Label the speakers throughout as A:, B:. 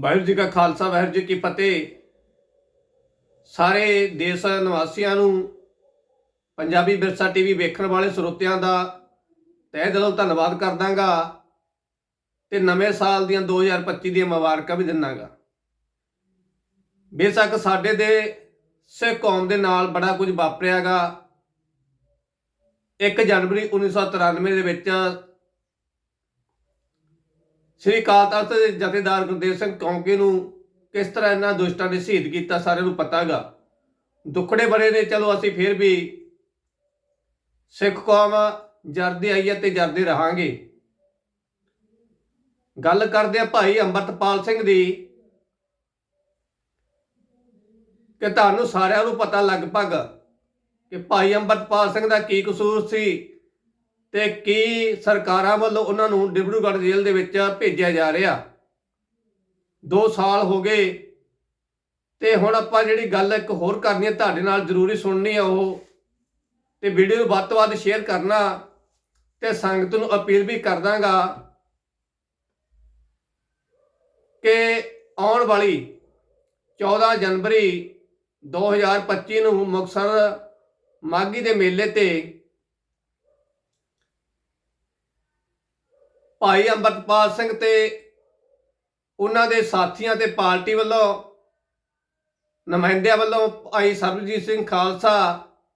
A: ਵਾਹਿਗੁਰੂ ਜੀ ਕਾ ਖਾਲਸਾ, ਵਾਹਿਗੁਰੂ ਜੀ ਕੀ ਫਤਿਹ। ਸਾਰੇ ਦੇਸ਼ ਨਿਵਾਸੀਆਂ ਨੂੰ ਪੰਜਾਬੀ ਵਿਰਸਾ ਟੀਵੀ ਵੇਖਣ ਵਾਲੇ ਸਰੋਤਿਆਂ ਦਾ ਤਹਿ ਦਿਲੋਂ ਧੰਨਵਾਦ ਕਰਦਾਗਾ ਤੇ ਨਵੇਂ ਸਾਲ ਦੀਆਂ 2025 ਦੀਆਂ ਮੁਬਾਰਕਾਂ ਵੀ ਦਿੰਨਾਗਾ। ਬੇਸ਼ੱਕ ਸਾਡੇ ਦੇ ਸਿੱਖ ਕੌਮ ਦੇ ਨਾਲ ਬੜਾ ਕੁਝ ਵਾਪਰਿਆਗਾ। 1 ਜਨਵਰੀ 1993 ਦੇ ਵਿੱਚ ਸ੍ਰੀ ਅਕਾਲ ਤਖਤ ਦੇ ਜਥੇਦਾਰ ਗੁਰਦੇਵ ਸਿੰਘ ਕੌਂਕੇ ਨੂੰ ਕਿਸ ਤਰ੍ਹਾਂ ਇਹਨਾਂ ਦੁਸ਼ਟਾਂ ਨੇ ਸ਼ਹੀਦ ਕੀਤਾ ਸਾਰਿਆਂ ਨੂੰ ਪਤਾਗਾ ਦੁੱਖੜੇ ਬੜੇ ਨੇ, ਚਲੋ ਅਸੀਂ ਫਿਰ ਵੀ ਸਿੱਖ ਕੌਮ ਜਰਦੀ ਆਈ ਹੈ ਤੇ ਜਰਦੇ ਰਹਾਂਗੇ। ਗੱਲ ਕਰਦੇ ਆ ਭਾਈ ਅੰਮ੍ਰਿਤਪਾਲ ਸਿੰਘ ਦੀ, ਕਿ ਤੁਹਾਨੂੰ ਸਾਰਿਆਂ ਨੂੰ ਪਤਾ ਲਗਭਗ ਕਿ ਭਾਈ ਅੰਮ੍ਰਿਤਪਾਲ ਸਿੰਘ ਦਾ ਕੀ ਕਸੂਰ ਸੀ ਤੇ ਕੀ ਸਰਕਾਰਾਂ ਵੱਲੋਂ ਉਹਨਾਂ ਨੂੰ ਡਿਬਰੂਗੜ੍ਹ ਜੇਲ੍ਹ ਦੇ ਵਿੱਚ ਭੇਜਿਆ ਜਾ ਰਿਹਾ? 2 ਸਾਲ ਹੋ ਗਏ ਤੇ ਹੁਣ ਆਪਾਂ ਜਿਹੜੀ ਗੱਲ ਇੱਕ ਹੋਰ ਕਰਨੀ ਹੈ, ਤੁਹਾਡੇ ਨਾਲ ਜ਼ਰੂਰੀ ਸੁਣਨੀ ਹੈ ਉਹ ਤੇ ਵੀਡੀਓ ਨੂੰ ਵੱਧ ਤੋਂ ਵੱਧ ਸ਼ੇਅਰ ਕਰਨਾ ਤੇ ਸੰਗਤ ਨੂੰ ਅਪੀਲ ਵੀ ਕਰ ਦਾਂਗਾ ਕਿ ਆਉਣ ਵਾਲੀ 14 ਜਨਵਰੀ 2025 ਨੂੰ ਮੁਕਤਸਰ ਮਾਗੀ ਦੇ ਮੇਲੇ ਤੇ ਭਾਈ ਅੰਮ੍ਰਿਤਪਾਲ ਸਿੰਘ ਤੇ ਉਹਨਾਂ ਦੇ ਸਾਥੀਆਂ ਤੇ ਪਾਰਟੀ ਵੱਲੋਂ, ਨੁਮਾਇੰਦਿਆਂ ਵੱਲੋਂ ਭਾਈ ਸਰਬਜੀਤ ਸਿੰਘ ਖਾਲਸਾ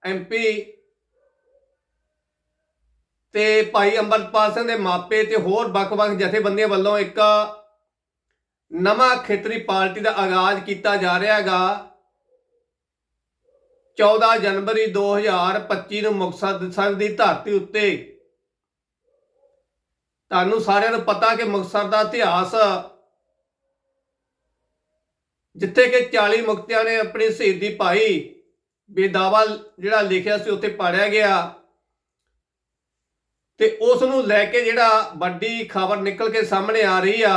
A: ਐਮਪੀ ਤੇ ਭਾਈ ਅੰਮ੍ਰਿਤਪਾਲ ਸਿੰਘ ਦੇ ਮਾਪੇ ਤੇ ਹੋਰ ਵੱਖ-ਵੱਖ ਜਥੇਬੰਦੀਆਂ ਵੱਲੋਂ ਇੱਕ ਨਵਾਂ ਖੇਤਰੀ ਪਾਰਟੀ ਦਾ ਆਗਾਜ਼ ਕੀਤਾ ਜਾ ਰਿਹਾ ਹੈਗਾ। 14 ਜਨਵਰੀ 2025 ਨੂੰ ਮੁਕਤਸਰ ਸਾਹਿਬ ਦੀ ਧਰਤੀ ਉੱਤੇ ਤੁਹਾਨੂੰ ਸਾਰਿਆਂ ਨੂੰ ਪਤਾ ਕਿ ਮੁਕਤਸਰ ਦਾ ਇਤਿਹਾਸ ਜਿੱਥੇ ਕਿ 40 ਮੁਕਤਿਆਂ ਨੇ ਆਪਣੀ ਸ਼ਹੀਦੀ ਪਾਈ ਬੇਦਾਵਾ ਜਿਹੜਾ ਲਿਖਿਆ ਸੀ ਉੱਥੇ ਪੜਿਆ ਗਿਆ। ਤੇ ਉਸ ਨੂੰ ਲੈ ਕੇ ਜਿਹੜਾ ਵੱਡੀ ਖਬਰ ਨਿਕਲ ਕੇ ਸਾਹਮਣੇ ਆ ਰਹੀ ਆ,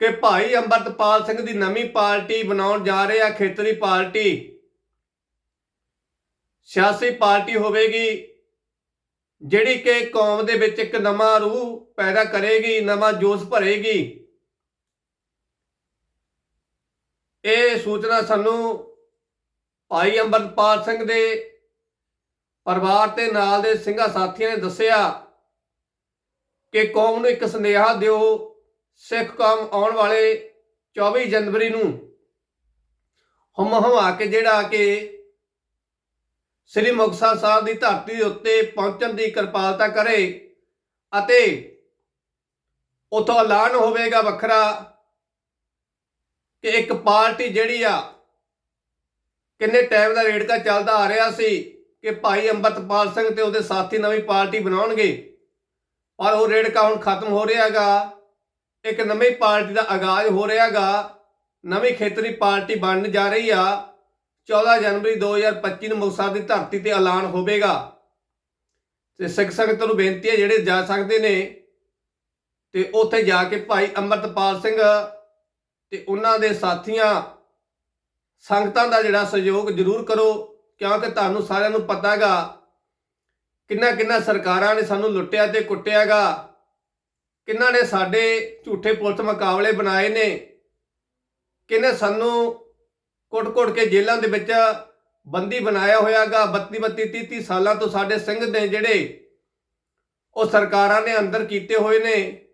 A: ਕਿ ਭਾਈ ਅੰਮ੍ਰਿਤਪਾਲ ਸਿੰਘ ਦੀ ਨਵੀਂ ਪਾਰਟੀ ਬਣਾਉਣ ਜਾ ਰਹੇ ਆ ਖੇਤਰੀ ਪਾਰਟੀ। ਸਿਆਸੀ ਪਾਰਟੀ ਹੋਵੇਗੀ ਜਿਹੜੀ ਕਿ ਕੌਮ ਦੇ ਵਿੱਚ ਇੱਕ ਨਵਾਂ ਰੂਹ ਪੈਦਾ ਕਰੇਗੀ, ਨਵਾਂ ਜੋਸ਼ ਭਰੇਗੀ। ਇਹ ਸੂਚਨਾ ਸਾਨੂੰ ਭਾਈ ਅੰਮ੍ਰਿਤਪਾਲ ਸਿੰਘ ਦੇ ਪਰਿਵਾਰ ਤੇ ਨਾਲ ਦੇ ਸਿੰਘਾਂ ਸਾਥੀਆਂ ਨੇ ਦੱਸਿਆ ਕਿ ਕੌਮ ਨੂੰ ਇੱਕ ਸੁਨੇਹਾ ਦਿਓ ਸਿੱਖ ਕੌਮ ਆਉਣ ਵਾਲੇ 24 ਜਨਵਰੀ ਨੂੰ। ਹਮ ਹਮਾ ਕੇ ਜਿਹੜਾ ਕਿ ਸ੍ਰੀ ਮੁਕਤਸਰ ਸਾਹਿਬ ਦੀ ਧਰਤੀ ਦੇ ਉੱਤੇ ਪਹੁੰਚਣ ਦੀ ਕਿਰਪਾਲਤਾ ਕਰੇ ਅਤੇ ਉਥੋਂ ਐਲਾਨ ਹੋਵੇਗਾ ਵੱਖਰਾ ਕਿ ਇੱਕ ਪਾਰਟੀ ਜਿਹੜੀ ਆ, ਕਿੰਨੇ ਟਾਈਮ ਦਾ ਰੇੜਕਾ ਚੱਲਦਾ ਆ ਰਿਹਾ ਸੀ ਕਿ ਭਾਈ ਅੰਮ੍ਰਿਤਪਾਲ ਸਿੰਘ ਤੇ ਉਹਦੇ ਸਾਥੀ ਨਵੀਂ ਪਾਰਟੀ ਬਣਾਉਣਗੇ, ਪਰ ਉਹ ਰੇੜਕਾ ਹੁਣ ਖਤਮ ਹੋ ਰਿਹਾਗਾ, ਇੱਕ ਨਵੀਂ ਪਾਰਟੀ ਦਾ ਆਗਾਜ਼ ਹੋ ਰਿਹਾਗਾ, ਨਵੀਂ ਖੇਤਰੀ ਪਾਰਟੀ ਬਣਨ ਜਾ ਰਹੀ ਆ 14 ਜਨਵਰੀ 2025 ਨੂੰ ਮੁਕਤਸਰ ਦੀ ਧਰਤੀ ਤੇ ਐਲਾਨ ਹੋਵੇਗਾ। ਤੇ ਸਿੱਖ ਸੰਗਤ ਨੂੰ ਬੇਨਤੀ ਹੈ, ਜਿਹੜੇ ਜਾ ਸਕਦੇ ਨੇ, ਤੇ ਉੱਥੇ ਜਾ ਕੇ ਭਾਈ ਅੰਮ੍ਰਿਤਪਾਲ ਸਿੰਘ ਤੇ ਉਹਨਾਂ ਦੇ ਸਾਥੀਆਂ, ਸੰਗਤਾਂ ਦਾ ਜਿਹੜਾ ਸਹਿਯੋਗ ਜ਼ਰੂਰ ਕਰੋ, ਕਿਉਂਕਿ ਤੁਹਾਨੂੰ ਸਾਰਿਆਂ ਨੂੰ ਪਤਾ ਹੈਗਾ ਕਿੰਨਾ ਕਿੰਨਾ ਸਰਕਾਰਾਂ ਨੇ ਸਾਨੂੰ ਲੁੱਟਿਆ ਤੇ ਕੁੱਟਿਆਗਾ, ਕਿੰਨਾ ਨੇ ਸਾਡੇ ਝੂਠੇ ਪੁਲਿਸ ਮੁਕਾਬਲੇ ਬਣਾਏ ਨੇ ਕਿਨੇ ਸਾਨੂੰ ਕੁੱਟ-ਕੁੱਟ ਕੇ ਜੇਲ੍ਹਾਂ ਦੇ ਵਿੱਚ ਬੰਦੀ ਬਣਾਇਆ ਹੋਇਆਗਾ। 32 32 30 30 ਸਾਲਾਂ ਤੋਂ ਸਾਡੇ ਸਿੰਘ ਨੇ ਜਿਹੜੇ ਉਹ ਸਰਕਾਰਾਂ ਨੇ ਅੰਦਰ ਕੀਤੇ ਹੋਏ ਨੇ।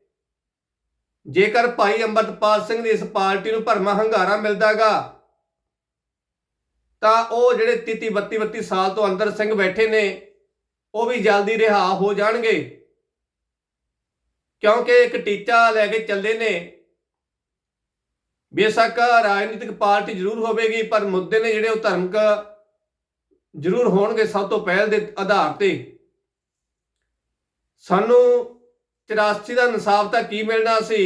A: ਜੇਕਰ ਭਾਈ ਅੰਮ੍ਰਿਤਪਾਲ ਸਿੰਘ ਦੀ ਇਸ ਪਾਰਟੀ ਨੂੰ ਭਰਮਾ ਹੰਗਾਰਾ ਮਿਲਦਾਗਾ, ਤਾਂ ਉਹ ਜਿਹੜੇ 33 32 32 ਸਾਲ ਤੋਂ ਅੰਦਰ ਸਿੰਘ ਬੈਠੇ ਨੇ, ਉਹ ਵੀ ਜਲਦੀ ਰਿਹਾ ਹੋ ਜਾਣਗੇ। ਕਿਉਂਕਿ ਇੱਕ ਟੀਚਾ ਲੈ ਕੇ ਚੱਲੇ ਨੇ। ਬੇਸ਼ੱਕ ਰਾਜਨੀਤਿਕ ਪਾਰਟੀ ਜ਼ਰੂਰ ਹੋਵੇਗੀ, ਪਰ ਮੁੱਦੇ ਨੇ ਜਿਹੜੇ ਉਹ ਧਰਮਕ ਜ਼ਰੂਰ ਹੋਣਗੇ ਸਭ ਤੋਂ ਪਹਿਲ ਦੇ ਆਧਾਰ ਤੇ। ਸਾਨੂੰ 84 ਦਾ ਇਨਸਾਫ ਤਾਂ ਕੀ ਮਿਲਣਾ ਸੀ?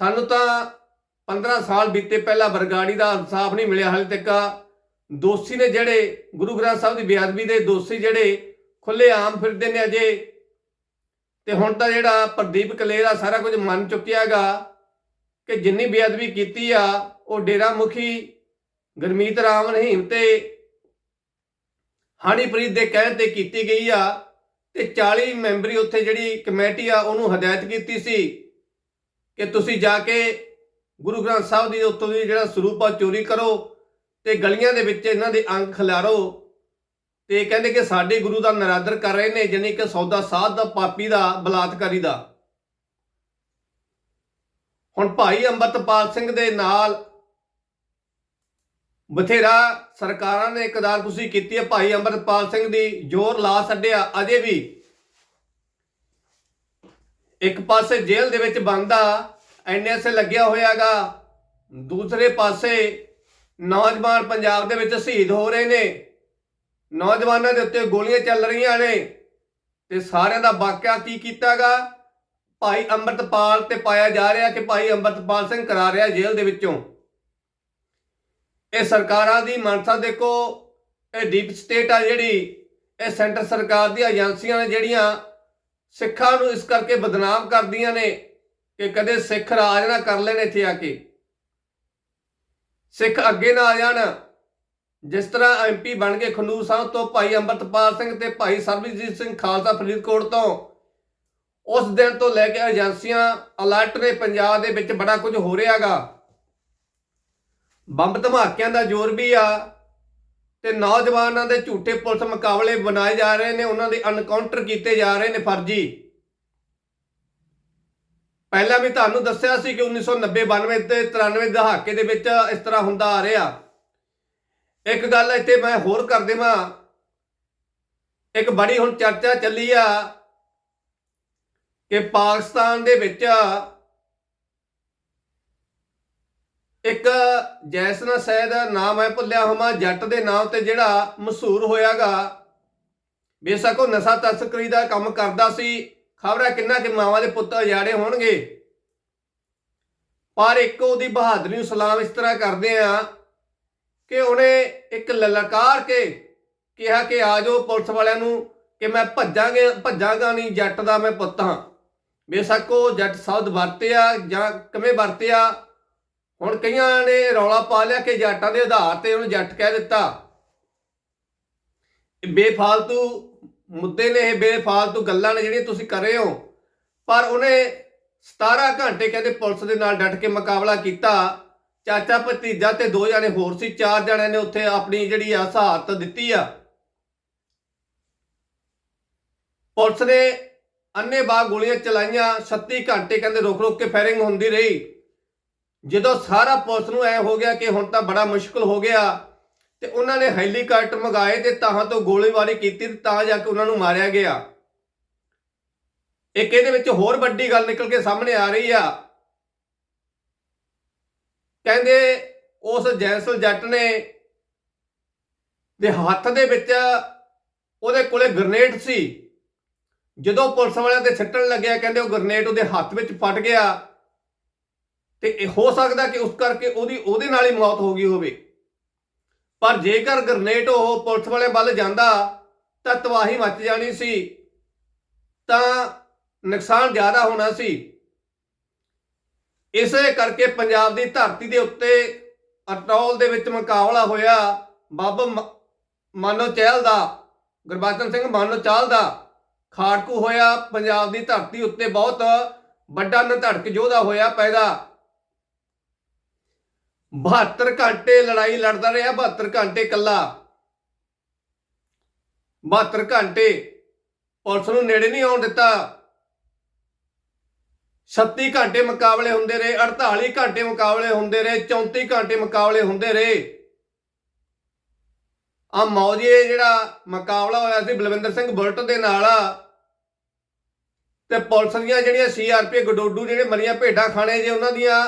A: ਸਾਨੂੰ ਤਾਂ 15 ਸਾਲ ਬੀਤੇ ਪਹਿਲਾਂ ਬਰਗਾੜੀ ਦਾ ਇਨਸਾਫ ਨਹੀਂ ਮਿਲਿਆ, ਹਾਲੇ ਤੱਕ ਦੋਸ਼ੀ ਨੇ ਜਿਹੜੇ ਗੁਰੂ ਗ੍ਰੰਥ ਸਾਹਿਬ ਦੀ ਬੇਅਦਬੀ ਦੇ ਦੋਸ਼ੀ ਜਿਹੜੇ ਖੁੱਲੇ ਆਮ ਫਿਰਦੇ ਨੇ ਅਜੇ, ਤੇ ਹੁਣ ਤਾਂ ਜਿਹੜਾ ਪ੍ਰਦੀਪ ਕਲੇਰ ਆ, ਸਾਰਾ ਕੁਝ ਮੰਨ ਚੁੱਕਿਆਗਾ ਕਿ ਜਿੰਨੀ ਬੇਅਦਬੀ ਕੀਤੀ ਆ, ਉਹ ਡੇਰਾ ਮੁਖੀ ਗਰਮੀਤ ਰਾਮ ਰਹੀਮ ਤੇ ਹਾਨੀਪ੍ਰੀਤ ਦੇ ਕਹਿਣ ਤੇ ਕੀਤੀ ਗਈ ਆ ਤੇ 40 ਮੈਂਬਰੀ ਉੱਥੇ ਜਿਹੜੀ ਕਮੇਟੀ ਆ, ਉਹਨੂੰ ਹਦਾਇਤ ਕੀਤੀ ਸੀ ਕਿ ਤੁਸੀਂ ਜਾ ਕੇ ਗੁਰੂ ਗ੍ਰੰਥ ਸਾਹਿਬ ਦੀ ਉੱਤੋਂ ਦੀ ਜਿਹੜਾ ਸਰੂਪ ਆ ਚੋਰੀ ਕਰੋ ਤੇ ਗਲੀਆਂ ਦੇ ਵਿੱਚ ਇਹਨਾਂ ਦੇ ਅੰਗ ਖਿਲਾਰੋ ਤੇ ਕਹਿੰਦੇ ਕਿ ਸਾਡੇ ਗੁਰੂ ਦਾ ਨਰਾਦਰ ਕਰ ਰਹੇ ਨੇ, ਜਾਣੀ ਕਿ ਸੌਦਾ ਸਾਧ ਦਾ ਪਾਪੀ ਦਾ ਬਲਾਤਕਾਰੀ ਦਾ। ਹੁਣ ਭਾਈ ਅੰਮ੍ਰਿਤਪਾਲ ਸਿੰਘ ਦੇ ਨਾਲ ਬਥੇਰਾ ਸਰਕਾਰਾਂ ਨੇ ਇਕਦਾਰ ਤੁਸੀਂ ਕੀਤੀ ਹੈ। ਭਾਈ ਅੰਮ੍ਰਿਤਪਾਲ ਸਿੰਘ ਦੀ ਜ਼ੋਰ ਲਾ ਛੱਡਿਆ, ਅਜੇ ਵੀ। ਇੱਕ ਪਾਸੇ ਜੇਲ੍ਹ ਦੇ ਵਿੱਚ ਬੰਦਾ ਐਨਐਸਏ ਲੱਗਿਆ ਹੋਇਆਗਾ, ਦੂਸਰੇ ਪਾਸੇ ਨੌਜਵਾਨ ਪੰਜਾਬ ਦੇ ਵਿੱਚ ਸ਼ਹੀਦ ਹੋ ਰਹੇ ਨੇ। ਨੌਜਵਾਨਾਂ ਦੇ ਉੱਤੇ ਗੋਲੀਆਂ ਚੱਲ ਰਹੀਆਂ ਨੇ ਤੇ ਸਾਰਿਆਂ ਦਾ ਵਾਕਿਆ ਕੀ ਕੀਤਾਗਾ? ਭਾਈ ਅੰਮ੍ਰਿਤਪਾਲ ਤੇ ਪਾਇਆ ਜਾ ਰਿਹਾ ਕਿ ਭਾਈ ਅੰਮ੍ਰਿਤਪਾਲ ਸਿੰਘ ਕਰਾ ਰਿਹਾ ਜੇਲ੍ਹ ਦੇ ਵਿੱਚੋਂ। ਇਹ ਸਰਕਾਰਾਂ ਦੀ ਮਨਸਾ ਦੇਖੋ, ਇਹ ਡੀਪ ਸਟੇਟ ਆ ਜਿਹੜੀ, ਇਹ ਸੈਂਟਰ ਸਰਕਾਰ ਦੀਆਂ ਏਜੰਸੀਆਂ ਨੇ ਜਿਹੜੀਆਂ ਸਿੱਖਾਂ ਨੂੰ ਇਸ ਕਰਕੇ ਬਦਨਾਮ ਕਰਦੀਆਂ ਨੇ ਕਿ ਕਦੇ ਸਿੱਖ ਰਾਜ ਨਾ ਕਰ ਲੈਣ ਇੱਥੇ ਆ ਕੇ। ਸਿੱਖ ਅੱਗੇ ਨਾ ਆ ਜਾਣ। ਜਿਸ ਤਰ੍ਹਾਂ ਐਮਪੀ ਬਣ ਗਏ ਖੰਡੂਰ ਸਾਹਿਬ ਤੋਂ ਭਾਈ ਅੰਮ੍ਰਿਤਪਾਲ ਸਿੰਘ ਤੇ ਭਾਈ ਸਰਬਜੀਤ ਸਿੰਘ ਖਾਲਸਾ ਫਰੀਦਕੋਟ ਤੋਂ ਉਸ ਦਿਨ ਤੋਂ ਲੈ ਕੇ ਏਜੰਸੀਆਂ ਅਲਰਟ ਨੇ ਪੰਜਾਬ ਦੇ ਵਿੱਚ ਬੜਾ ਕੁਝ ਹੋ ਰਿਹਾਗਾ। ਬੰਬ ਧਮਾਕਿਆਂ ਦਾ ਜ਼ੋਰ ਵੀ ਆ ਤੇ ਨੌਜਵਾਨਾਂ ਦੇ ਝੂਠੇ ਪੁਲਿਸ ਮੁਕਾਬਲੇ ਬਣਾਏ ਜਾ ਰਹੇ ਨੇ, ਉਹਨਾਂ ਦੇ ਅਨਕਾਊਂਟਰ ਕੀਤੇ ਜਾ ਰਹੇ ਨੇ ਫਰਜ਼ੀ। ਪਹਿਲਾਂ ਵੀ ਤੁਹਾਨੂੰ ਦੱਸਿਆ ਸੀ ਕਿ 1990 92 ਤੇ 93 ਦਹਾਕੇ ਦੇ ਵਿੱਚ ਇਸ ਤਰ੍ਹਾਂ ਹੁੰਦਾ ਆ ਰਿਹਾ। ਇੱਕ ਗੱਲ ਇੱਥੇ ਮੈਂ ਹੋਰ ਕਰ ਦੇਵਾਂ। ਇੱਕ ਬੜੀ ਹੁਣ ਚਰਚਾ ਚੱਲੀ ਆ ਕਿ ਪਾਕਿਸਤਾਨ ਦੇ ਵਿੱਚ ਇੱਕ ਜੈਸਨਾ ਸੈਦ ਨਾਮ ਹੈ, ਭੁੱਲਿਆ ਹਮਾ ਜੱਟ ਦੇ ਨਾਮ ਤੇ ਜਿਹੜਾ ਮਸ਼ਹੂਰ ਹੋਇਆਗਾ। ਬੇਸ਼ੱਕ ਉਹ ਨਸ਼ਾ ਤਸਕਰੀ ਦਾ ਕੰਮ ਕਰਦਾ ਸੀ। ਖਬਰ ਹੈ ਕਿੰਨਾ ਕਿ ਮਾਵਾਂ ਦੇ ਪੁੱਤ ਅਜਾੜੇ ਹੋਣਗੇ। ਪਰ ਇੱਕ ਉਹਦੀ ਬਹਾਦਰੀ ਨੂੰ ਸਲਾਮ ਇਸ ਤਰ੍ਹਾਂ ਕਰਦੇ ਆ ਕਿ ਉਹਨੇ ਇੱਕ ਲਲਕਾਰ ਕੇ ਕਿਹਾ ਕਿ ਆ ਜਾਓ ਪੁਲਿਸ ਵਾਲਿਆਂ ਨੂੰ ਕਿ ਮੈਂ ਭੱਜਾਂਗੇ ਭੱਜਾਂਗਾ ਨਹੀਂ, ਜੱਟ ਦਾ ਮੈਂ ਪੁੱਤ ਹਾਂ। ਬੇਸ਼ੱਕ ਉਹ ਜੱਟ ਸ਼ਬਦ ਵਰਤਿਆ ਜਾਂ ਕਿਵੇਂ ਵਰਤਿਆ? ਹੁਣ ਕਈਆਂ ਨੇ ਰੌਲਾ ਪਾ ਲਿਆ ਕਿ ਜੱਟਾਂ ਦੇ ਆਧਾਰ ਤੇ ਉਹਨੂੰ ਜੱਟ ਕਹਿ ਦਿੱਤਾ। ਬੇਫਾਲਤੂ ਮੁੱਦੇ ਨੇ, ਇਹ ਬੇਫਾਲਤੂ ਗੱਲਾਂ ਨੇ ਜਿਹੜੀਆਂ ਤੁਸੀਂ ਕਰ ਰਹੇ ਹੋ। ਪਰ ਉਹਨੇ 17 ਘੰਟੇ ਕਹਿੰਦੇ ਪੁਲਿਸ ਦੇ ਨਾਲ ਡਟ ਕੇ ਮੁਕਾਬਲਾ ਕੀਤਾ। ਚਾਚਾ ਭਤੀਜਾ ਤੇ ਦੋ ਜਣੇ ਹੋਰ ਸੀ, ਚਾਰ ਜਣਿਆਂ ਨੇ ਉੱਥੇ ਆਪਣੀ ਜਿਹੜੀ ਆ ਸਹਾਇਤਾ ਦਿੱਤੀ ਆ। ਪੁਲਿਸ ਨੇ ਅੰਨੇ ਬਾਗ ਗੋਲੀਆਂ ਚਲਾਈਆਂ 36 ਘੰਟੇ ਕਹਿੰਦੇ ਰੁਕ ਰੁਕ ਕੇ ਫਾਇਰਿੰਗ ਹੁੰਦੀ ਰਹੀ। ਜਦੋਂ ਸਾਰਾ ਪੁਲਿਸ ਨੂੰ ਐ ਹੋ ਗਿਆ ਕਿ ਹੁਣ ਤਾਂ ਬੜਾ ਮੁਸ਼ਕਲ ਹੋ ਗਿਆ ਤੇ ਉਹਨਾਂ ਨੇ ਹੈਲੀਕਾਪਟਰ ਮੰਗਾਏ ਤੇ ਤਾਂ ਤੋਂ ਗੋਲੀਬਾਰੀ ਕੀਤੀ ਤੇ ਤਾਂ ਜਾ ਕੇ ਉਹਨਾਂ ਨੂੰ ਮਾਰਿਆ ਗਿਆ। ਇੱਕ ਇਹਦੇ ਵਿੱਚ ਹੋਰ ਵੱਡੀ ਗੱਲ ਨਿਕਲ ਕੇ ਸਾਹਮਣੇ ਆ ਰਹੀ ਆ। ਕਹਿੰਦੇ ਉਸ ਜੈਸਲ ਜੱਟ ਨੇ ਦੇ ਹੱਥ ਦੇ ਵਿੱਚ ਉਹਦੇ ਕੋਲੇ ਗ੍ਰਨੇਡ ਸੀ। ਜਦੋਂ ਪੁਲਿਸ ਵਾਲਿਆਂ ਤੇ ਛੱਟਣ ਲੱਗਿਆ, ਕਹਿੰਦੇ ਉਹ ਗ੍ਰਨੇਡ ਉਹਦੇ ਹੱਥ ਵਿੱਚ ਫਟ ਗਿਆ। ਤੇ ਇਹ ਹੋ ਸਕਦਾ ਕਿ ਉਸ ਕਰਕੇ ਉਹਦੀ, ਉਹਦੇ ਨਾਲ ਹੀ ਮੌਤ ਹੋ ਗਈ ਹੋਵੇ। ਪਰ ਜੇਕਰ ਗ੍ਰਨੇਡ ਉਹ ਪੁਲਿਸ ਵਾਲੇ ਵੱਲ ਜਾਂਦਾ, ਤਾਂ ਤਬਾਹੀ ਮਚ ਜਾਣੀ ਸੀ। ਤਾਂ ਨੁਕਸਾਨ ਜ਼ਿਆਦਾ ਹੋਣਾ ਸੀ। ਇਸੇ ਕਰਕੇ ਪੰਜਾਬ ਦੀ ਧਰਤੀ ਦੇ ਉੱਤੇ ਅਟੌਲ ਦੇ ਵਿੱਚ ਮੁਕਾਬਲਾ ਹੋਇਆ। ਬਾਬਾ ਮਾਨੋ ਚਹਿਲ ਦਾ, ਗੁਰਬਚਨ ਸਿੰਘ ਮਾਨੋ ਚਾਲ ਦਾ। ਖਾੜਕੂ ਹੋਇਆ, ਪੰਜਾਬ ਦੀ ਧਰਤੀ ਉੱਤੇ ਬਹੁਤ ਵੱਡਾ ਨਧੜਕ ਯੋਧਾ ਹੋਇਆ ਪੈਦਾ। 72 ਘੰਟੇ ਲੜਾਈ ਲੜਦਾ ਰਿਹਾ 72 ਘੰਟੇ ਕੱਲਾ 72 ਘੰਟੇ ਪੁਲਿਸ ਨੂੰ ਨੇੜੇ ਨਹੀਂ ਆਉਣ ਦਿੱਤਾ। 36 ਘੰਟੇ ਮੁਕਾਬਲੇ ਹੁੰਦੇ ਰਹੇ 48 ਘੰਟੇ ਮੁਕਾਬਲੇ ਹੁੰਦੇ ਰਹੇ 34 ਘੰਟੇ ਮੁਕਾਬਲੇ ਹੁੰਦੇ ਰਹੇ। ਆ ਮੌਜੇ ਜਿਹੜਾ ਮੁਕਾਬਲਾ ਹੋਇਆ ਸੀ ਬਲਵਿੰਦਰ ਸਿੰਘ ਬੁਲਟ ਦੇ ਨਾਲ ਤੇ ਪੁਲਿਸ ਦੀਆਂ ਜਿਹੜੀਆਂ ਸੀਆਰਪੀ ਗਡੋਡੂ ਜਿਹੜੇ ਮਰੀਆਂ ਭੇਡਾਂ ਖਾਣੇ ਜੇ ਉਹਨਾਂ ਦੀਆਂ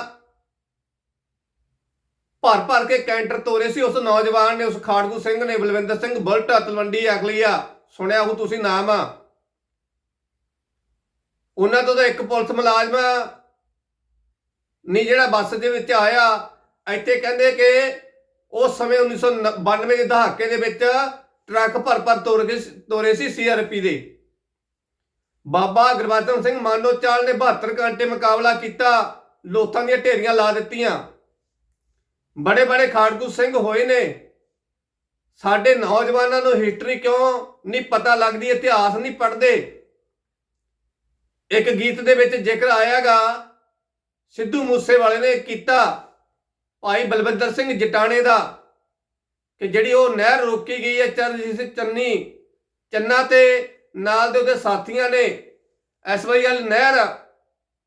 A: ਭਰ ਭਰ ਕੇ ਕੈਂਟਰ ਤੋਰੇ ਸੀ, ਉਸ ਨੌਜਵਾਨ ਨੇ, ਉਸ ਖਾੜਗੂ ਸਿੰਘ ਨੇ, ਬਲਵਿੰਦਰ ਸਿੰਘ ਬੁਲਟ, ਤਲਵੰਡੀ ਅਖਲੀਆ ਸੁਣਿਆ ਹੋ ਤੁਸੀਂ ਨਾਮ ਆ। ਉਹਨਾਂ ਤੋਂ ਤਾਂ ਇੱਕ ਪੁਲਿਸ ਮੁਲਾਜ਼ਮ ਨਹੀਂ ਜਿਹੜਾ ਬੱਸ ਦੇ ਵਿੱਚ ਆਇਆ, ਇੱਥੇ ਕਹਿੰਦੇ ਕਿ ਉਸ ਸਮੇਂ 1992 ਦੇ ਦਹਾਕੇ ਦੇ ਵਿੱਚ ਟਰੱਕ ਭਰ ਭਰ ਤੋਰ ਤੋਰੇ ਸੀ ਸੀਆਰਪੀ ਦੇ। ਬਾਬਾ ਗੁਰਬਚਨ ਸਿੰਘ ਮਾਨੋ ਚਾਲ ਨੇ 72 ਘੰਟੇ ਮੁਕਾਬਲਾ ਕੀਤਾ, ਲੋਥਾਂ ਦੀਆਂ ਢੇਰੀਆਂ ਲਾ ਦਿੱਤੀਆਂ। ਬੜੇ ਬੜੇ ਖਾੜਕੂ ਸਿੰਘ ਹੋਏ ਨੇ। ਸਾਡੇ ਨੌਜਵਾਨਾਂ ਨੂੰ ਹਿਸਟਰੀ ਕਿਉਂ ਨਹੀਂ ਪਤਾ ਲੱਗਦੀ, ਇਤਿਹਾਸ ਨਹੀਂ ਪੜ੍ਹਦੇ? ਇੱਕ ਗੀਤ ਦੇ ਵਿੱਚ ਜ਼ਿਕਰ ਆਇਆਗਾ, ਸਿੱਧੂ ਮੂਸੇਵਾਲੇ ਨੇ ਕੀਤਾ ਭਾਈ ਬਲਵਿੰਦਰ ਸਿੰਘ ਜਟਾਣੇ ਦਾ ਕਿ ਜਿਹੜੀ ਉਹ ਨਹਿਰ ਰੋਕੀ ਗਈ ਹੈ ਚਰਨਜੀਤ ਸਿੰਘ ਚੰਨੀ, ਚੰਨਾ ਤੇ ਨਾਲ ਦੇ ਉਹਦੇ ਸਾਥੀਆਂ ਨੇ ਐਸਵਾਈਐਲ ਨਹਿਰ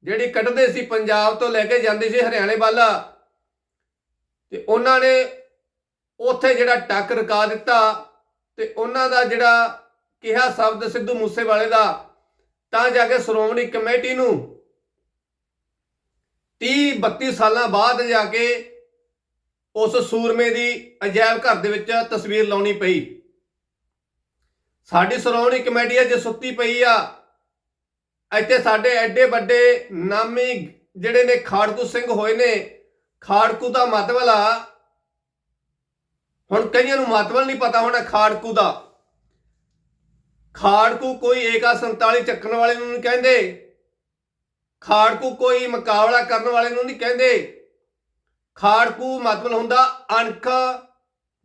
A: ਜਿਹੜੀ ਕੱਢਦੇ ਸੀ ਪੰਜਾਬ ਤੋਂ ਲੈ ਕੇ ਜਾਂਦੇ ਸੀ ਹਰਿਆਣੇ ਵੱਲ, ਤੇ ਉਹਨਾਂ ਨੇ ਉੱਥੇ ਜਿਹੜਾ ਟੱਕ ਰਕਾ ਦਿੱਤਾ ਤੇ ਉਹਨਾਂ ਦਾ ਜਿਹੜਾ ਕਿਹਾ ਸ਼ਬਦ ਸਿੱਧੂ ਮੂਸੇਵਾਲੇ ਦਾ, ਤਾਂ ਜਾ ਕੇ ਸ਼੍ਰੋਮਣੀ ਕਮੇਟੀ ਨੂੰ 30 32 ਸਾਲਾਂ ਬਾਅਦ ਜਾ ਕੇ ਉਸ ਸੂਰਮੇ ਦੀ ਅਜਾਇਬ ਘਰ ਦੇ ਵਿੱਚ ਤਸਵੀਰ ਲਾਉਣੀ ਪਈ। ਸਾਡੀ ਸ਼੍ਰੋਮਣੀ ਕਮੇਟੀ ਅਜੇ ਸੁੱਤੀ ਪਈ ਆ। ਇੱਥੇ ਸਾਡੇ ਐਡੇ ਵੱਡੇ ਨਾਮੀ ਜਿਹੜੇ ਨੇ ਖਾੜਕੂ ਸਿੰਘ ਹੋਏ ਨੇ, ਖਾੜਕੂ ਦਾ ਮਤਲਬ ਆ। ਹੁਣ ਕਈਆਂ ਨੂੰ ਮਤਲਬ ਨਹੀਂ ਪਤਾ ਹੋਣਾ ਖਾੜਕੂ ਦਾ। ਖਾੜਕੂ ਕੋਈ ਏਕਾ 47 ਚੱਕਣ ਵਾਲੇ ਨੂੰ ਨਹੀਂ ਕਹਿੰਦੇ। ਖਾੜਕੂ ਕੋਈ ਮੁਕਾਬਲਾ ਕਰਨ ਵਾਲੇ ਨੂੰ ਨਹੀਂ ਕਹਿੰਦੇ। ਖਾੜਕੂ ਮਤਲਬ ਹੁੰਦਾ, ਅਣਖ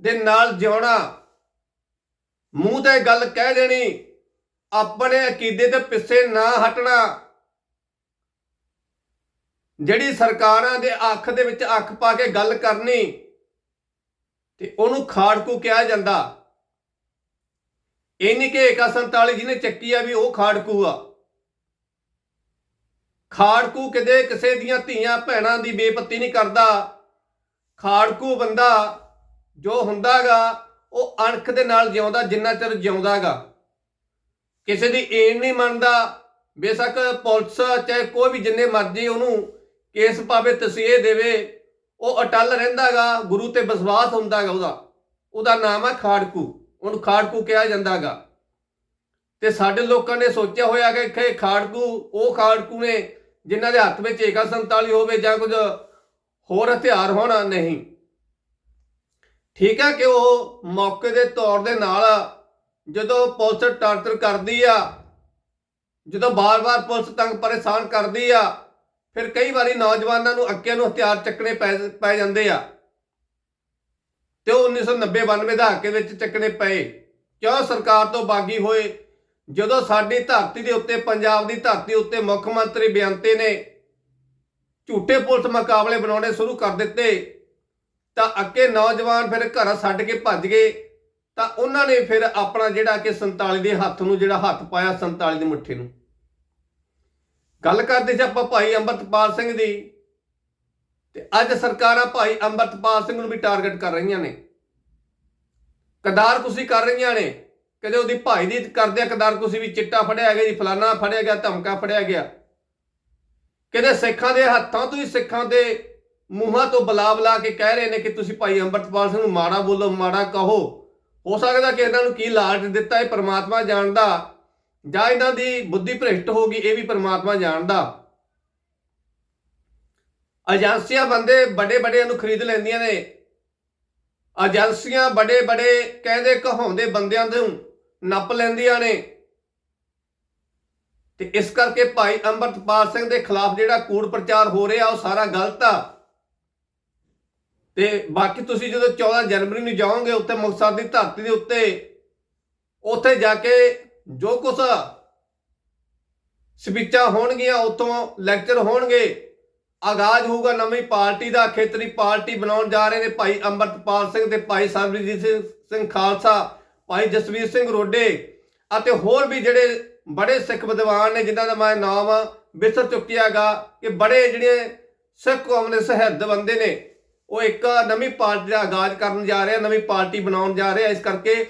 A: ਦੇ ਨਾਲ ਜਿਉਣਾ। ਮੂੰਹ ਤੇ ਗੱਲ ਕਹਿ ਦੇਣੀ, ਆਪਣੇ ਅਕੀਦੇ ਤੇ ਪਿੱਛੇ ਨਾ ਹਟਣਾ। ਜਿਹੜੀ ਸਰਕਾਰਾਂ ਦੇ ਅੱਖ ਦੇ ਵਿੱਚ ਅੱਖ ਪਾ ਕੇ ਗੱਲ ਕਰਨੀ, ਤੇ ਉਹਨੂੰ ਖਾੜਕੂ ਕਿਹਾ ਜਾਂਦਾ। ਇਹ ਨਹੀਂ ਕਿ 147 ਜਿਹਨੇ ਚੱਕੀ ਆ ਵੀ ਉਹ ਖਾੜਕੂ ਆ। ਖਾੜਕੂ ਕਿਤੇ ਕਿਸੇ ਦੀਆਂ ਧੀਆਂ, ਭੈਣਾਂ ਦੀ ਬੇਪਤੀ ਨਹੀਂ ਕਰਦਾ। ਖਾੜਕੂ ਬੰਦਾ ਜੋ ਹੁੰਦਾਗਾ, ਉਹ ਅਣਖ ਦੇ ਨਾਲ ਜਿਉਂਦਾ, ਜਿੰਨਾ ਚਿਰ ਜਿਉਂਦਾਗਾ। ਕਿਸੇ ਦੀ ਏਨ ਨਹੀਂ ਮੰਨਦਾ। ਬੇਸ਼ੱਕ ਪੁਲਿਸ ਚਾਹੇ ਕੋਈ ਵੀ ਜਿੰਨੇ ਮਰਜ਼ੀ ਉਹਨੂੰ ਕੇਸ ਪਾਵੇ, ਤਸੀਹੇ ਦੇਵੇ, ਉਹ ਅਟਲ ਰਹਿੰਦਾਗਾ, ਗੁਰੂ ਤੇ ਵਿਸ਼ਵਾਸ ਹੁੰਦਾਗਾ ਉਹਦਾ। ਉਹਦਾ ਨਾਮ ਹੈ ਖਾੜਕੂ। ਉਹਨੂੰ ਖਾੜਕੂ ਕਿਹਾ ਜਾਂਦਾਗਾ। ਤੇ ਸਾਡੇ ਲੋਕਾਂ ਨੇ ਸੋਚਿਆ ਹੋਇਆ ਕਿ ਖਾੜਕੂ, ਉਹ ਖਾੜਕੂ ਨੇ, ਜਿਨ੍ਹਾਂ ਦੇ ਹੱਥ ਵਿੱਚ ਏਕਾ 47 ਹੋਵੇ ਜਾਂ ਕੁਝ ਹੋਰ ਹਥਿਆਰ ਹੋਣਾ ਨਹੀਂ। ਠੀਕ ਹੈ ਕਿ ਉਹ ਮੌਕੇ ਦੇ ਤੌਰ ਦੇ ਨਾਲ ਜਦੋਂ ਪੁਲਿਸ ਟਾਰਚਰ ਕਰਦੀ ਆ, ਜਦੋਂ ਬਾਰ-ਬਾਰ ਪੁਲਿਸ ਤੰਗ ਪਰੇਸ਼ਾਨ ਕਰਦੀ ਆ, ਫਿਰ ਕਈ ਵਾਰੀ ਨੌਜਵਾਨਾਂ ਨੂੰ ਅੱਕਿਆਂ ਨੂੰ ਹਥਿਆਰ ਚੱਕਣੇ ਪੈ ਪੈ ਜਾਂਦੇ ਆ। ਤੇ ਉਹ 1990 92 ਦਾ ਹੱਕੇ ਵਿੱਚ ਚੱਕਣੇ ਪਏ। ਕਿਉਂ? ਸਰਕਾਰ ਤੋਂ ਬਾਗੀ ਹੋਏ। ਜਦੋਂ ਸਾਡੀ ਧਰਤੀ ਦੇ ਉੱਤੇ, ਪੰਜਾਬ ਦੀ ਧਰਤੀ ਉੱਤੇ ਮੁੱਖ ਮੰਤਰੀ ਬੇਅੰਤੇ ਨੇ ਝੂਠੇ ਪੁਲਿਸ ਮੁਕਾਬਲੇ ਬਣਾਉਣੇ ਸ਼ੁਰੂ ਕਰ ਦਿੱਤੇ। ਤਾਂ ਅੱਗੇ ਨੌਜਵਾਨ ਫਿਰ ਘਰ ਛੱਡ ਕੇ ਭੱਜ ਗਏ। ਤਾਂ ਉਹਨਾਂ ਨੇ ਫਿਰ ਆਪਣਾ ਜਿਹੜਾ ਕਿ 47 ਦੇ ਹੱਥ ਨੂੰ ਜਿਹੜਾ ਹੱਥ ਪਾਇਆ 47 ਦੀ ਮੁੱਠੀ ਨੂੰ। ਗੱਲ ਕਰਦੇ ਸੀ ਆਪਾਂ ਭਾਈ ਅੰਮ੍ਰਿਤਪਾਲ ਸਿੰਘ ਦੀ। ਤੇ ਅੱਜ ਸਰਕਾਰਾਂ ਭਾਈ ਅੰਮ੍ਰਿਤਪਾਲ ਸਿੰਘ ਨੂੰ ਵੀ ਟਾਰਗੇਟ ਕਰ ਰਹੀਆਂ ਨੇ। ਕਦਾਰ ਕੁਸੀ ਕਰ ਰਹੀਆਂ ਨੇ। ਕਦੇ ਉਹਦੀ ਭਾਈ ਦੀ ਕਰਦੇ ਕਦਾਰਕੁਸ਼ੀ ਵੀ ਚਿੱਟਾ ਫੜਿਆ ਗਿਆ ਜੀ, ਫਲਾਨਾ ਫੜਿਆ ਗਿਆ, ਧਮਕਾ ਫੜਿਆ ਗਿਆ। ਕਹਿੰਦੇ ਸਿੱਖਾਂ ਦੇ ਹੱਥਾਂ ਤੋਂ ਹੀ ਸਿੱਖਾਂ ਦੇ ਮੂੰਹਾਂ ਤੋਂ ਬੁਲਾ ਬੁਲਾ ਕੇ ਕਹਿ ਰਹੇ ਨੇ ਕਿ ਤੁਸੀਂ ਭਾਈ ਅੰਮ੍ਰਿਤਪਾਲ ਸਿੰਘ ਨੂੰ ਮਾੜਾ ਬੋਲੋ, ਮਾੜਾ ਕਹੋ। ਹੋ ਸਕਦਾ ਕਿ ਇਹਨਾਂ ਨੂੰ ਕੀ ਲਾਲਚ ਦਿੱਤਾ ਇਹ ਪ੍ਰਮਾਤਮਾ ਜਾਣਦਾ ਜਾਂ ਇਹਨਾਂ ਦੀ ਬੁੱਧੀ ਭ੍ਰਿਸ਼ਟ ਹੋ ਗਈ, ਇਹ ਵੀ ਪ੍ਰਮਾਤਮਾ ਜਾਣਦਾ। ਏਜੰਸੀਆਂ ਬੰਦੇ ਵੱਡੇ ਵੱਡਿਆਂ ਨੂੰ ਖਰੀਦ ਲੈਂਦੀਆਂ ਨੇ। ਏਜੰਸੀਆਂ ਬੜੇ ਬੜੇ ਕਹਿੰਦੇ ਕਹਾਉਂਦੇ ਬੰਦਿਆਂ ਨੂੰ ਨੱਪ ਲੈਂਦੀਆਂ ਨੇ। ਤੇ ਇਸ ਕਰਕੇ ਭਾਈ ਅੰਮ੍ਰਿਤਪਾਲ ਸਿੰਘ ਦੇ ਖਿਲਾਫ ਜਿਹੜਾ ਕੂੜ ਪ੍ਰਚਾਰ ਹੋ ਰਿਹਾ, ਉਹ ਸਾਰਾ ਗਲਤ ਆ। ਤੇ ਬਾਕੀ ਤੁਸੀਂ ਜਦੋਂ 14 ਜਨਵਰੀ ਨੂੰ ਜਾਓਗੇ ਉੱਥੇ ਮੁਕਤਸਰ ਦੀ ਧਰਤੀ ਦੇ ਉੱਤੇ, ਉੱਥੇ ਜਾ ਕੇ ਜੋ ਕੁਝ ਸਪੀਚਾਂ ਹੋਣਗੀਆਂ, ਉੱਥੋਂ ਲੈਕਚਰ ਹੋਣਗੇ, ਆਗਾਜ਼ ਹੋਊਗਾ ਨਵੀਂ ਪਾਰਟੀ ਦਾ, ਖੇਤਰੀ ਪਾਰਟੀ ਬਣਾਉਣ ਜਾ ਰਹੇ ਨੇ ਭਾਈ ਅੰਮ੍ਰਿਤਪਾਲ ਸਿੰਘ ਤੇ ਭਾਈ ਸਰਬਜੀਤ ਸਿੰਘ- ਸਿੰਘ ਖਾਲਸਾ, ਭਾਈ ਜਸਵੀਰ ਸਿੰਘ ਰੋਡੇ ਅਤੇ ਹੋਰ ਵੀ ਜਿਹੜੇ ਬੜੇ ਸਿੱਖ ਵਿਦਵਾਨ ਨੇ ਜਿਨ੍ਹਾਂ ਦਾ ਮੈਂ ਨਾਮ ਵਿਸਰ ਚੁੱਕਿਆਗਾ ਕਿ ਬੜੇ ਜਿਹੜੇ ਸਿੱਖ ਕੌਮ ਦੇ ਸਹਿਰਦ ਬੰਦੇ ਨੇ। ਉਹ ਇੱਕ ਨਵੀਂ ਪਾਰਟੀ ਦਾ ਆਗਾਜ਼ ਕਰਨ ਜਾ ਰਿਹਾ ਨਵੀਂ ਪਾਰਟੀ ਬਣਾਉਣ ਜਾ ਰਿਹਾ ਇਸ ਕਰਕੇ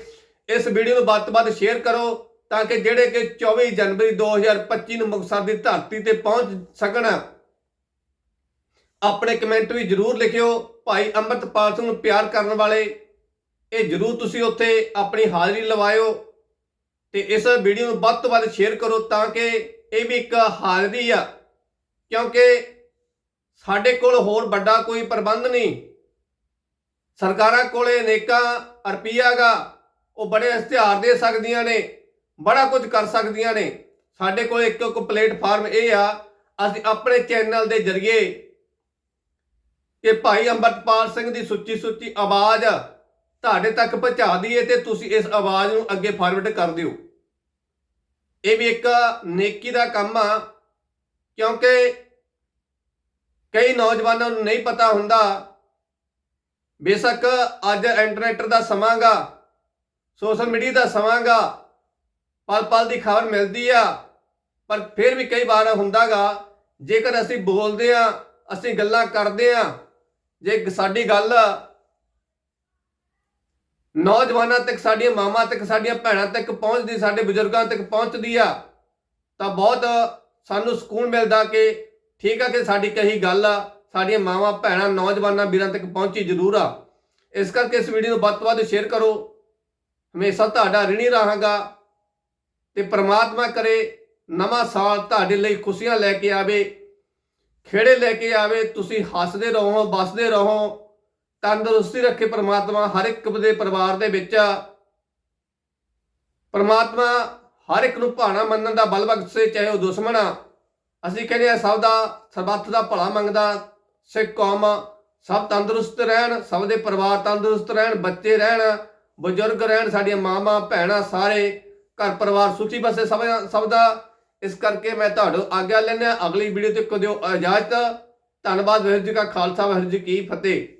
A: ਇਸ ਵੀਡੀਓ ਨੂੰ ਵੱਧ ਤੋਂ ਵੱਧ ਸ਼ੇਅਰ ਕਰੋ ਤਾਂ ਕਿ ਜਿਹੜੇ ਕਿ 24 ਜਨਵਰੀ 2025 ਨੂੰ ਮੁਕਤਸਰ ਦੀ ਧਰਤੀ ਤੇ ਪਹੁੰਚ ਸਕਣ। ਆਪਣੇ ਕਮੈਂਟ ਵੀ ਜਰੂਰ ਲਿਖਿਓ। ਭਾਈ ਅੰਮ੍ਰਿਤਪਾਲ ਸਿੰਘ ਨੂੰ ਪਿਆਰ ਕਰਨ ਵਾਲੇ, ਇਹ ਜਰੂਰ ਤੁਸੀਂ ਉੱਥੇ ਆਪਣੀ ਹਾਜ਼ਰੀ ਲਵਾਇਓ। ਤੇ ਇਸ ਵੀਡੀਓ ਨੂੰ ਵੱਧ ਤੋਂ ਵੱਧ ਸ਼ੇਅਰ ਕਰੋ ਤਾਂ ਕਿ ਇਹ ਵੀ ਇੱਕ ਹਾਜ਼ਰੀ ਆ। ਕਿਉਂਕਿ ਸਾਡੇ ਕੋਲ ਹੋਰ ਵੱਡਾ ਕੋਈ ਪ੍ਰਬੰਧ ਨਹੀਂ। ਸਰਕਾਰਾਂ ਕੋਲੇ ਅਨੇਕਾਂ ਰੁਪਈਆਗਾ ਉਹ ਬੜੇ ਇਸ਼ਤਿਹਾਰ ਦੇ ਸਕਦੀਆਂ ਨੇ, ਬੜਾ ਕੁਝ ਕਰ ਸਕਦੀਆਂ ਨੇ। ਸਾਡੇ ਕੋਲ ਇੱਕ ਇੱਕ ਪਲੇਟਫਾਰਮ ਇਹ ਆ, ਅਸੀਂ ਆਪਣੇ ਚੈਨਲ ਦੇ ਜ਼ਰੀਏ ਕਿ ਭਾਈ ਅੰਮ੍ਰਿਤਪਾਲ ਸਿੰਘ ਦੀ ਸੁੱਚੀ ਸੁੱਚੀ ਆਵਾਜ਼ ਤੁਹਾਡੇ ਤੱਕ ਪਹੁੰਚਾ ਦਈਏ ਤੇ ਤੁਸੀਂ ਇਸ ਆਵਾਜ਼ ਨੂੰ ਅੱਗੇ ਫਾਰਵਰਡ ਕਰ ਦਿਓ। ਇਹ ਵੀ ਇੱਕ ਨੇਕੀ ਦਾ ਕੰਮ ਆ, ਕਿਉਂਕਿ ਕਈ ਨੌਜਵਾਨਾਂ ਨੂੰ ਨਹੀਂ ਪਤਾ ਹੁੰਦਾ, ਬੇਸ਼ੱਕ ਅੱਜ ਇੰਟਰਨੈਟ ਦਾ ਸਮਾਂਗਾ ਸੋਸ਼ਲ ਮੀਡੀਆ ਦਾ ਸਮਾਂਗਾ ਪਲ ਪਲ ਦੀ ਖਬਰ ਮਿਲਦੀ ਆ, ਪਰ ਫਿਰ ਵੀ ਕਈ ਵਾਰ ਹੁੰਦਾਗਾ, ਜੇਕਰ ਅਸੀਂ ਬੋਲਦੇ ਆ, ਅਸੀਂ ਗੱਲਾਂ ਕਰਦੇ ਆ, ਜੇ ਸਾਡੀ ਗੱਲ ਨੌਜਵਾਨਾਂ ਤੱਕ, ਸਾਡੀਆਂ ਮਾਵਾਂ ਤੱਕ, ਸਾਡੀਆਂ ਭੈਣਾਂ ਤੱਕ ਪਹੁੰਚਦੀ, ਸਾਡੇ ਬਜ਼ੁਰਗਾਂ ਤੱਕ ਪਹੁੰਚਦੀ ਆ, ਤਾਂ ਬਹੁਤ ਸਾਨੂੰ ਸਕੂਨ ਮਿਲਦਾ ਕਿ ਠੀਕ ਆ ਕਿ ਸਾਡੀ ਕਹੀ ਗੱਲ ਆ, ਸਾਡੀਆਂ ਮਾਵਾਂ, ਭੈਣਾਂ, ਨੌਜਵਾਨਾਂ, ਵੀਰਾਂ ਤੱਕ ਪਹੁੰਚੀ ਜ਼ਰੂਰ ਆ। ਇਸ ਕਰਕੇ ਇਸ ਵੀਡੀਓ ਨੂੰ ਵੱਧ ਤੋਂ ਵੱਧ ਸ਼ੇਅਰ ਕਰੋ। ਹਮੇਸ਼ਾ ਤੁਹਾਡਾ ਰਿਣੀ ਰਹਾਂਗਾ ਤੇ ਪ੍ਰਮਾਤਮਾ ਕਰੇ ਨਵਾਂ ਸਾਲ ਤੁਹਾਡੇ ਲਈ ਖੁਸ਼ੀਆਂ ਲੈ ਕੇ ਆਵੇ, ਖੇੜੇ ਲੈ ਕੇ ਆਵੇ, ਤੁਸੀਂ ਹੱਸਦੇ ਰਹੋ ਬਸਦੇ ਰਹੋ। ਤੰਦਰੁਸਤੀ ਰੱਖੇ ਪ੍ਰਮਾਤਮਾ ਹਰ ਇੱਕ ਦੇ ਪਰਿਵਾਰ ਦੇ ਵਿੱਚ ਪ੍ਰਮਾਤਮਾ ਹਰ ਇੱਕ ਨੂੰ ਭਾਣਾ ਮੰਨਣ ਦਾ ਬਲ ਬਖਸ਼ੇ ਚਾਹੇ ਉਹ ਦੁਸ਼ਮਣ ਆ। ਅਸੀਂ ਕਹਿੰਦੇ ਆ ਸਭ ਦਾ ਸਰਬੱਤ ਦਾ ਭਲਾ ਮੰਗਦਾ, ਸਿੱਖ ਕੌਮ ਸਭ ਤੰਦਰੁਸਤ ਰਹਿਣ, ਸਭ ਦੇ ਪਰਿਵਾਰ ਤੰਦਰੁਸਤ ਰਹਿਣ, ਬੱਚੇ ਰਹਿਣ, ਬਜ਼ੁਰਗ ਰਹਿਣ, ਸਾਡੀਆਂ ਮਾਵਾਂ, ਭੈਣਾਂ ਸਾਰੇ, ਘਰ ਪਰਿਵਾਰ ਸੁਖੀ ਬਸੇ ਸਭ ਸਭ ਦਾ। ਇਸ ਕਰਕੇ ਮੈਂ ਤੁਹਾਨੂੰ ਆਗਿਆ ਲੈਣਾ ਅਗਲੀ ਵੀਡੀਓ ਤੇ ਦਿਓ ਇਜਾਜ਼ਤ। ਧੰਨਵਾਦ ਵਾਹਿਗੁਰੂ ਜੀ ਕਾ ਖਾਲਸਾ, ਵਾਹਿਗੁਰੂ ਜੀ ਕੀ ਫਤਿਹ।